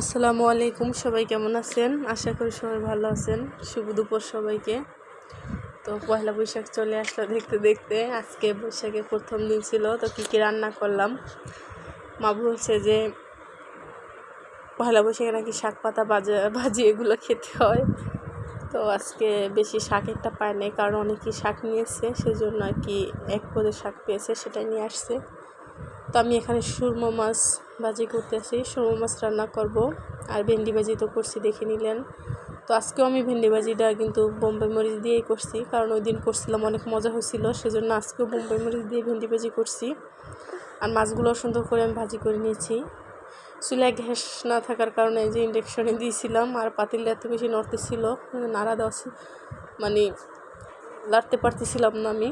আসসালামু আলাইকুম, সবাই কেমন আছেন? আশা করি সবাই ভালো আছেন। শুভ দুপুর সবাইকে। তো পয়লা বৈশাখ চলে আসলো দেখতে দেখতে। আজকে বৈশাখের প্রথম দিন ছিল, তো কী কী রান্না করলাম? মা বলছে যে পয়লা বৈশাখে নাকি শাক পাতা বাজা ভাজি এগুলো খেতে হয়। তো আজকে বেশি শাক একটা পায় নাই, কারণ অনেকেই শাক নিয়েছে সেই জন্য আর কি এক পদের শাক পেয়েছে, সেটাই নিয়ে আসছে। তো আমি এখানে সুরমা মাছ ভাজি করতেছি। সুরমা মাছ রান্না করব। আর ভেন্ডি ভাজি তো করছি, দেখে নিলেন। তো আজকেও আমি ভেন্ডি ভাজিটা কিন্তু বোম্বে মরিচ দিয়েই করছি, কারণ ওই দিন করছিলাম অনেক মজা হয়েছিল, সেজন্য আজকেও বোম্বে মরিচ দিয়ে ভেন্ডি ভাজি করছি। আর মাছগুলো সুন্দর করে আমি ভাজি করে নিয়েছি। চুলায় গ্যাস না থাকার কারণে যে ইন্ডাকশনে দিয়েছিলাম, আর পাতিলটা এত বেশি নড়তেছিল, নাড়া দেওয়া মানে লাড়তে পারতেছিলাম না আমি।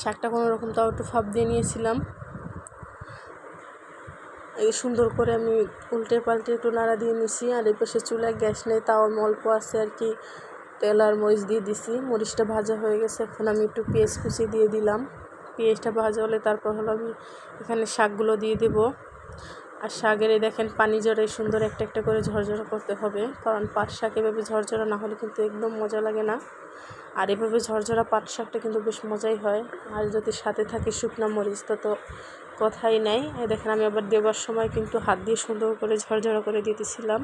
শাকটা কোনো রকম তাও একটু ফাঁপ দিয়ে নিয়েছিলাম। এই সুন্দর করে আমি উল্টে পাল্টে একটু নাড়া দিয়ে নিছি, আর এই পাশে চুলায় গ্যাস নেই, তাও আমি অল্প আছে আর কি। তেল আর মরিচ দিয়ে দিছি, মরিচটা ভাজা হয়ে গেছে, এখন আমি একটু পেঁয়াজ কুচি দিয়ে দিলাম। পেঁয়াজটা ভাজা হলে তারপর হলো আমি এখানে শাকগুলো দিয়ে দেব। আর শাকের এই দেখেন, পানি জড়ে সুন্দর একটা একটা করে ঝরঝরা করতে হবে। কারণ পাট শাক এভাবে ঝরঝরা না হলে কিন্তু একদম মজা লাগে না। আর এভাবে ঝরঝরা পাট শাকটা কিন্তু বেশ মজাই হয়। আর যদি সাথে থাকে শুকনো মরিচ, তো তো কথাই নাই। দেখেন, আমি আবার দেবার সময় কিন্তু হাত দিয়ে সুন্দর করে ঝরঝরা করে দিতেছিলাম।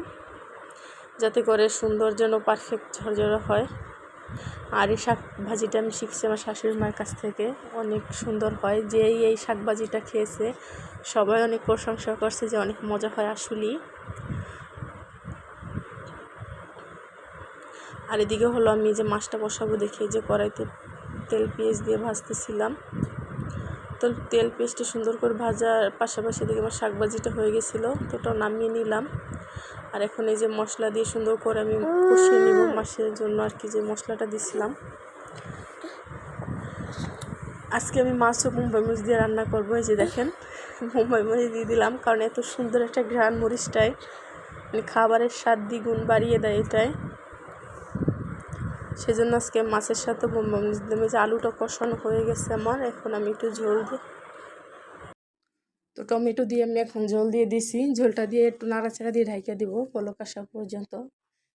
যাতে করে সুন্দর যেন পারফেক্ট ঝরঝরা হয়। আর এই শাক ভাজিটা আমি শিখছি আমার শাশুড়ি মায়ের কাছ থেকে। অনেক সুন্দর হয়। যেই এই শাক ভাজিটা খেয়েছে, সবাই অনেক প্রশংসা করছে যে অনেক মজা হয় আসলেই। আর এদিকে হলো আমি যে মাছটা বসাবো দেখি যে কড়াইতে তেল পেঁয়াজ দিয়ে ভাজতেছিলাম। তো তেল পেঁয়াজটা সুন্দর করে ভাজার পাশাপাশি দিকে আমার শাক ভাজিটা হয়ে গেছিল, তো ওটাও নামিয়ে নিলাম। আর এখন এই যে মশলা দিয়ে সুন্দর করে আমি কষিয়ে নিব মাছের জন্য আর কি, যে মশলাটা দিছিলাম। আজকে আমি মাছ ও মুম্বাই মরিচ দিয়ে রান্না করব, এই যে দেখেন, মুম্বাই মরিচ দিয়ে দিলাম, কারণ এত সুন্দর একটা ঘ্রাণ মরিচটাই মানে খাবারের স্বাদ দ্বিগুণ বাড়িয়ে দেয় এটাই সেজন্য আজকে মাছের সাথে যে আলুটা কষানো হয়ে গেছে আমার, এখন আমি একটু ঝোল দিই তো টমেটো দিয়ে আমি এখন ঝোল দিয়ে দিছি। ঝোলটা দিয়ে একটু নাড়াচাড়া দিয়ে ঢাইকা দিব পলক আসা পর্যন্ত।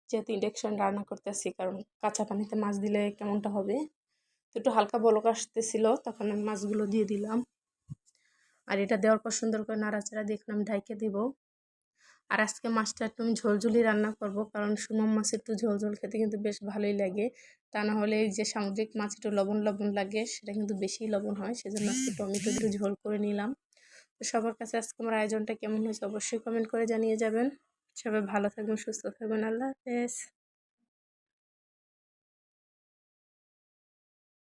যেহেতু ইন্ডাকশন রান্না করতেছি, কারণ কাঁচা পানিতে মাছ দিলে কেমনটা হবে? তো একটু হালকা বলক আসতেছিল তখন আমি মাছগুলো দিয়ে দিলাম। আর এটা দেওয়ার পর সুন্দর করে নাড়াচাড়া দিয়ে এখন আমি ঢাইকে দিব। আর আজকে মাছটা একটু আমি ঝোলঝুলি রান্না করব, কারণ সুমম মাছ একটু ঝোল ঝোল খেতে কিন্তু বেশ ভালোই লাগে। তা না হলে যে সামুদ্রিক মাছ একটু লবণ লবণ লাগে, সেটা কিন্তু বেশি লবণ হয়, সেজন্য আজকে টমেটো একটু ঝোল করে নিলাম। তো সবার কাছে আজকে আমার আয়োজনটা কেমন হয়েছে অবশ্যই কমেন্ট করে জানিয়ে যাবেন। সবাই ভালো থাকবেন, সুস্থ থাকবেন, আল্লাহ হাফেজ।